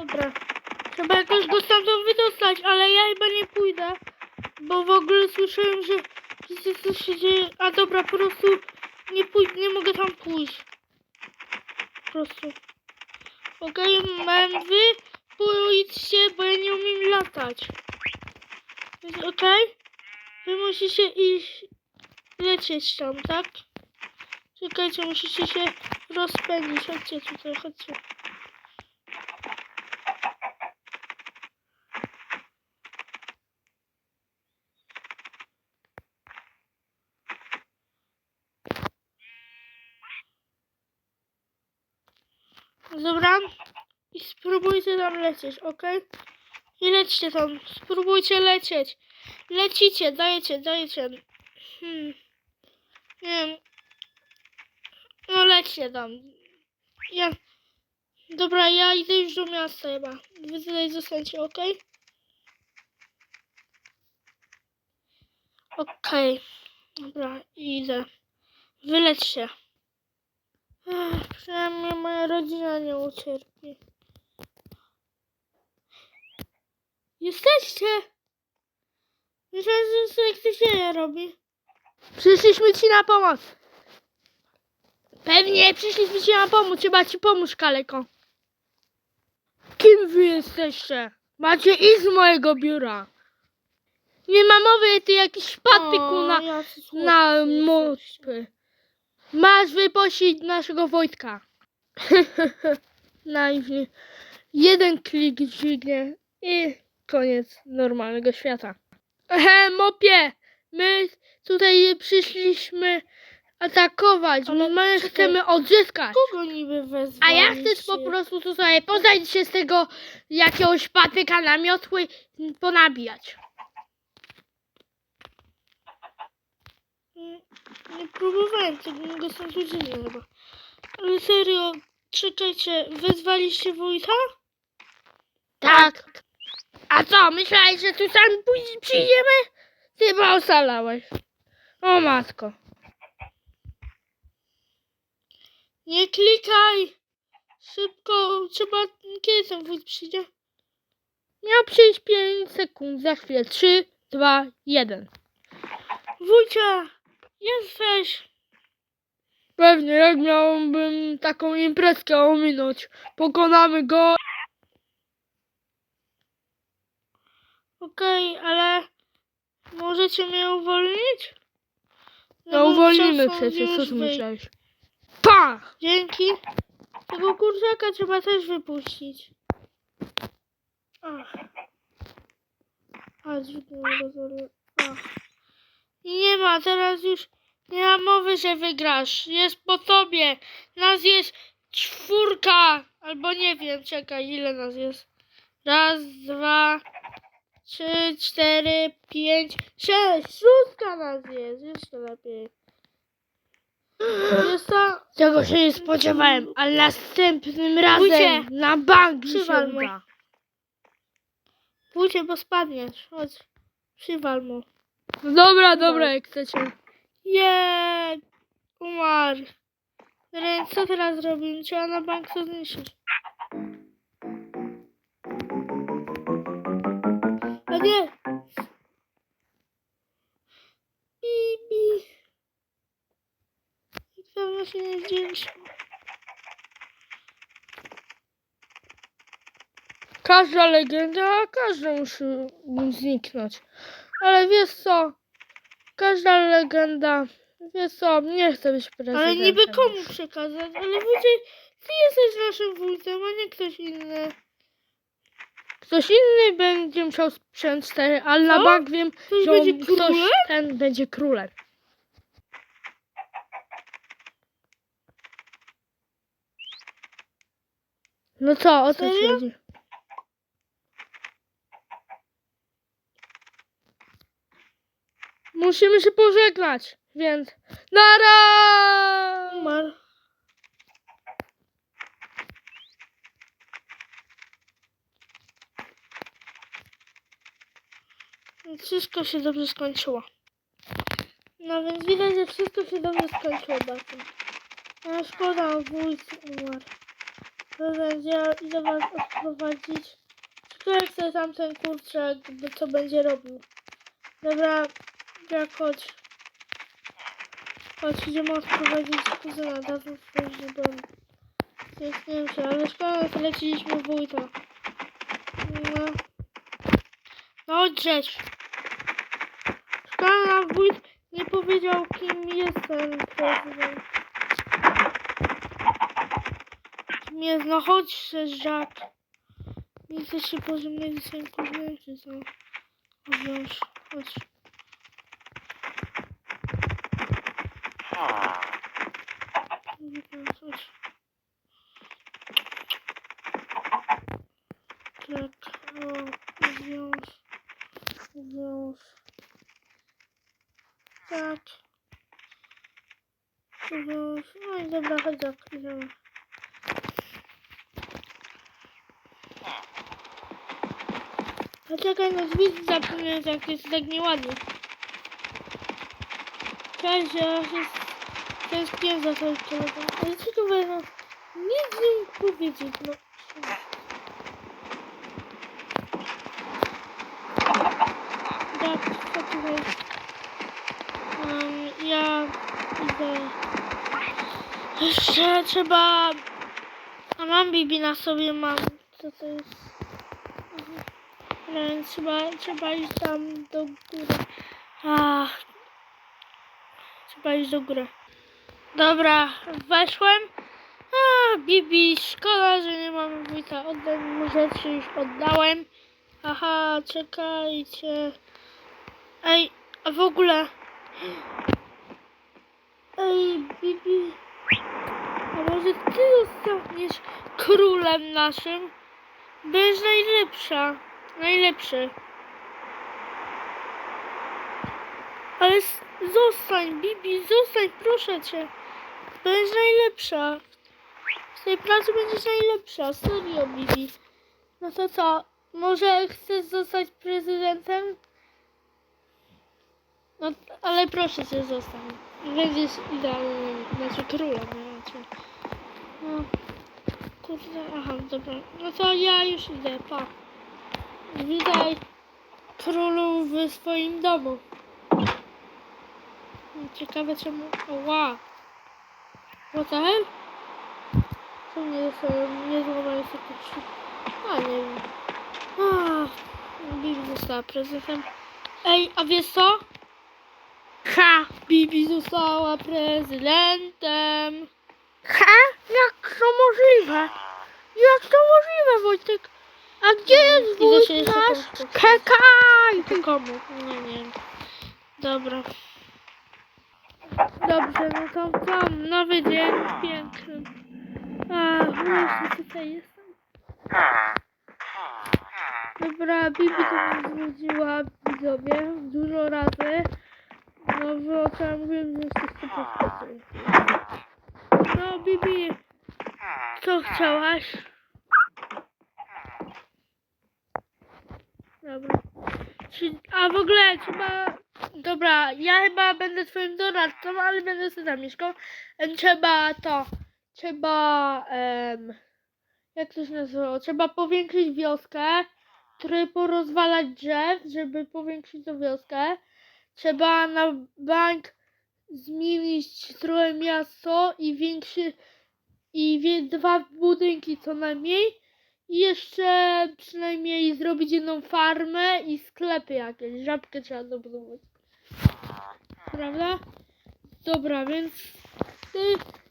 Dobra. Trzeba jakoś go stamtąd wydostać, ale ja chyba nie pójdę. Bo w ogóle słyszałem, że coś się dzieje. A dobra, po prostu nie pójdę, nie mogę tam pójść. Po prostu. Okej, okay, wy pójdźcie, bo ja nie umiem latać. Więc okej? Wy musicie iść lecieć tam, tak? Czekajcie, musicie się rozpędzić. Chodźcie tutaj, chodźcie. Dobra. I spróbujcie tam lecieć, ok? I lećcie tam. Spróbujcie lecieć. Lecicie, dajecie, dajecie. Hmm. Nie wiem. No lećcie tam. Ja... Dobra, ja idę już do miasta chyba. Wy tutaj zostańcie, ok? Okej. Dobra, idę. Wylećcie. Ech, Przynajmniej moja rodzina nie ucierpi. Jesteście! Myślałem, że sobie ktoś się robi. Przyszliśmy ci na pomoc. Pewnie przyszliśmy ci na pomoc. Trzeba ci pomóc, kaleko. Kim wy jesteście? Macie iść z mojego biura. Nie ma mowy, ty jakiś pattyku na, na mopy. Masz wyposić naszego Wojtka. Naiwnie. Jeden klik dźwignie i koniec normalnego świata. Ehe, mopie! My tutaj przyszliśmy atakować. Ale My czekaj. chcemy odzyskać. Kogo niby A ja chcę po prostu tutaj poznać się z tego jakiegoś patyka na miotły i ponabijać. Nie, nie próbowałem tego, go są ludzie chyba. Ale serio, czekajcie, wezwaliście wójta? Tak. A co, myślałeś, że tu sami przyjdziemy? Ty chyba osalałeś. O matko. Nie klikaj! Szybko, trzeba, kiedy ten wójt przyjdzie? Miał przyjść 5 sekund, za chwilę. 3, 2, 1. Wójcie, jesteś! Pewnie, jak miałbym taką imprezkę ominąć. Pokonamy go. Okej, ale możecie mnie uwolnić? No bo uwolnimy przecież, co ty myślałeś? Pach! Dzięki. Tego kurczaka trzeba też wypuścić. Ach. A, dźwignąłem go z Ach. I nie ma, teraz już nie ma mowy, że wygrasz. Jest po tobie. Nas jest czwórka. Albo nie wiem, czekaj, ile nas jest. Raz, dwa, trzy, cztery, pięć, sześć. Szóstka nas jest. Jeszcze lepiej. Jest to... Tego się nie spodziewałem, ale następnym razem Wójcie, na bank mi się przywal mu. uda. Pójdzie, bo spadniesz. Chodź. Przywal mu. No Dobra, dobra, jak chcecie. Jej! Umarł. Teraz co teraz robimy? Trzeba na bank to zniszczyć. Nie! Bibi. I pewno się nie. Każda legenda, każda musi zniknąć. Ale wiesz co? Każda legenda, wiesz co, nie chcę być prezydentem. Ale niby komu przekazać? Ale wójcie, ty jesteś naszym wójtem, a nie ktoś inny. Ktoś inny będzie musiał sprzęt 4, ale na bank wiem, Ktoś że będzie ktoś królem? ten będzie królem. No co, o co ci Serio? chodzi? Musimy się pożegnać, więc nara! Umarł. Więc Wszystko się dobrze skończyło. No więc widać, że wszystko się dobrze skończyło bardzo. No szkoda, wójt umarł. Dobra, ja idę was odprowadzić. Czekaj, chcę tamten kurczak, co będzie robił. Dobra, jak chodź. Chodź, idziemy odprowadzić kuzyna, dawno już nie byłem. Stęskniłem się, ale szkoda, że leciliśmy wójta. No. No drzeć. Wójt nie powiedział, kim jest ten prezydent. Jest, no chodź, Żak. Nie chcesz się pożegnać z swoim kuzynem, czy co? Chodź. Chodź. Tak, o, wiąż, wiąż. Tak. Wiąż. No i dobra, chodź, tak, idziemy. A czekaj, no drzwi zapomniałem, jak jest tak nieładnie. Cześć, ja się tęskniłem za tą telefonem. Ale co tu będą? Nic nie powiedzieć, no. Tak, co tutaj? Um, ja idę. Jeszcze trzeba... A mam Bibi na sobie, mam. Co to jest? Więc trzeba, trzeba iść tam do góry. Ach. Trzeba iść do góry. Dobra, weszłem. A, Bibi, szkoda, że nie mamy wójta. Oddaj mu rzeczy, już oddałem. Aha, czekajcie. Ej, a w ogóle... Ej, Bibi... A może ty zostaniesz królem naszym? Będziesz najlepsza. Najlepszy. Ale zostań, Bibi, zostań, proszę cię. Będziesz najlepsza. W tej pracy będziesz najlepsza, serio, Bibi. No to co, może chcesz zostać prezydentem? No, ale proszę cię, zostań. Będziesz idealny, znaczy królem, raczej. No, kurde, aha, dobra. No to ja już idę, pa. Witaj królu w swoim domu. Ciekawe czemu... Ła! What the hell? Co mnie? Nie złamałem sobie trzy... A, nie wiem. Bibi została prezydentem. Ej, a wiesz co? Ha! Bibi została prezydentem. Ha? Jak to możliwe? Jak to możliwe, Wojtek? A gdzie jest jeszcze nasz? Czekaj! Ty komu? Nie, nie. Dobra. Dobrze, no to tam, nowy dzień, piękny. A, właśnie tutaj jestem. Dobra, Bibi to mi znudziła widzowie dużo razy. No, wy o co ja mówiłem, że jesteście postacie. No, Bibi, co chciałaś? Dobra. A w ogóle trzeba... Dobra, ja chyba będę twoim doradcą, ale będę sobie tam mieszkał. Trzeba to... Trzeba... em, jak to się nazywało? Trzeba powiększyć wioskę. Trochę porozwalać drzew, żeby powiększyć tą wioskę. Trzeba na bank zmienić trochę miasto i większy... I wie, dwa budynki co najmniej. I jeszcze przynajmniej zrobić jedną farmę i sklepy jakieś. Żabkę trzeba dobudować. Prawda? Dobra, więc ty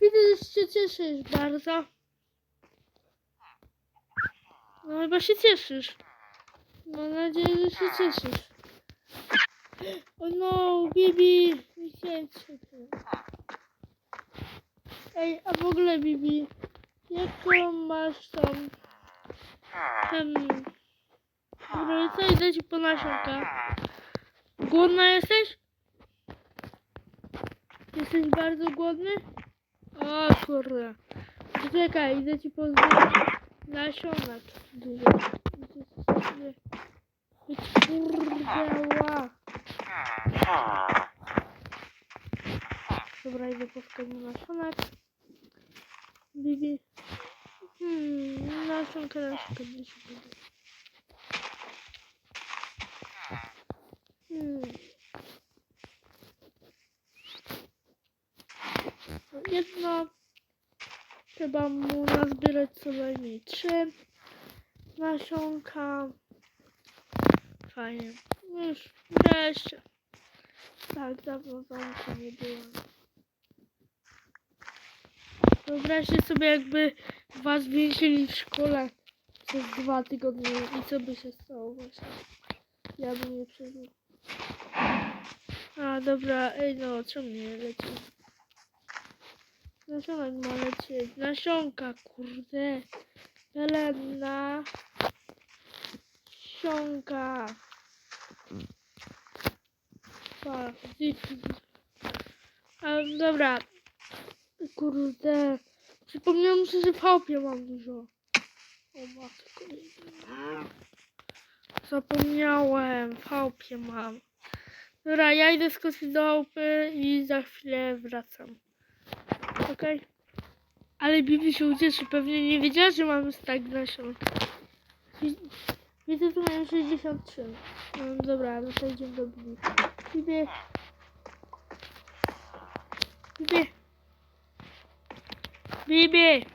widzę, że się cieszysz bardzo. No chyba się cieszysz. Mam nadzieję, że się cieszysz. O no, Bibi. Ej, a w ogóle Bibi, jaką masz tam Hmm. Dobra, co idę ci po nasionka? Głodna jesteś? Jesteś bardzo głodny? O kurde. Czekaj, idę ci pozbierać nasionek dużo. Idę sobie- Być kurde ła. Dobra, idę po sklepie nasionek. Bibi. Hmm, nasionka, nasionka, nasionka. Hmm. Jedno. Trzeba mu nazbierać co najmniej trzy nasionka. Fajnie. Już wreszcie. Tak, dawno zamku nie było. Wyobraźcie sobie, jakby was więzieli w szkole przez dwa tygodnie i co by się stało właśnie. Ja bym nie przeżył. A dobra, ej no, czemu nie leci? Nasionek ma lecieć. Nasionka, kurde. Helena. Sionka. Pa, A, dobra. Kurde. Przypomniałem sobie, że chałupie mam dużo. O matko. Zapomniałem. W chałupie mam. Dobra, ja idę skoczyć do chałupy i za chwilę wracam. Okej? Ale Bibi się ucieszy. Pewnie nie wiedziała, że mamy tak Widzę, tu mają 63. No, dobra, no to idziemy do Bibi. Bibi. Bibi. Bibi.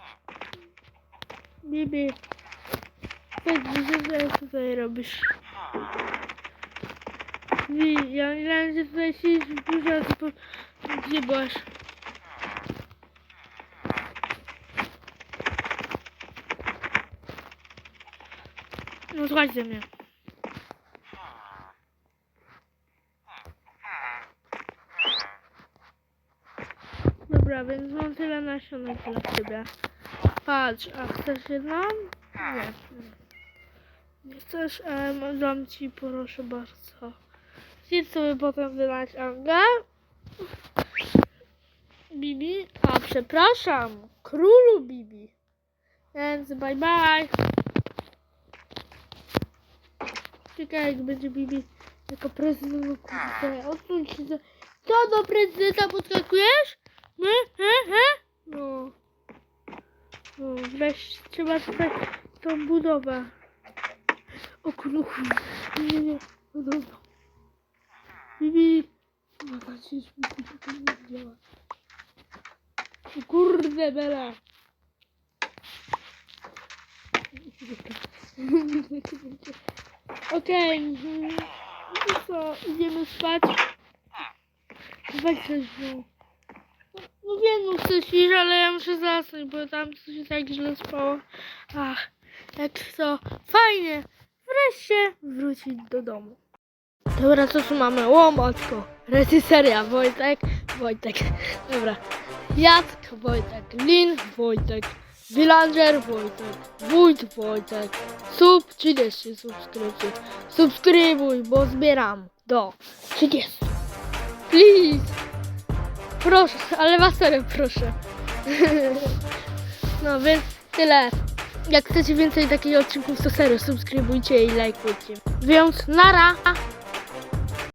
Bibi. Chodź, co teraz tutaj robisz? Bibi, ja myślałem, że tutaj siedzisz w biurze, a ty po... Gdzie byłaś? No słuchaj ze mnie. Dobra, więc mam tyle nasionek dla ciebie. Patrz, a chcesz jedną? Nie. Nie chcesz? Um, dam ci, proszę bardzo. Zjedz sobie potem wylać Angę. Bibi? A, przepraszam. Królu Bibi. Więc bye bye. Czekaj, jak będzie Bibi jako prezydent. No odsuń się. Co do prezydenta podskakujesz? He? No. No, weź, trzeba tutaj tą budowę. O kurde, nie, nie, no. Bibi. No, Bibi, to nie działa. Kurde, Bela. Okej, mhm. no co, idziemy spać? Weź coś no. No wiem, no ale ja muszę zasnąć, bo tam się tak źle spało. Ach, jak to fajnie wreszcie wrócić do domu. Dobra, co tu mamy? O matko, reżyseria, Wojtek, Wojtek, dobra. Jacek, Wojtek, Lin, Wojtek, Villager, Wojtek, Wójt, Wojtek, sub 30 subskrypcji. Subskrybuj, bo zbieram do 30. Please. Proszę, ale was serio proszę. No więc tyle. Jak chcecie więcej takich odcinków, to serio subskrybujcie i lajkujcie. Więc nara!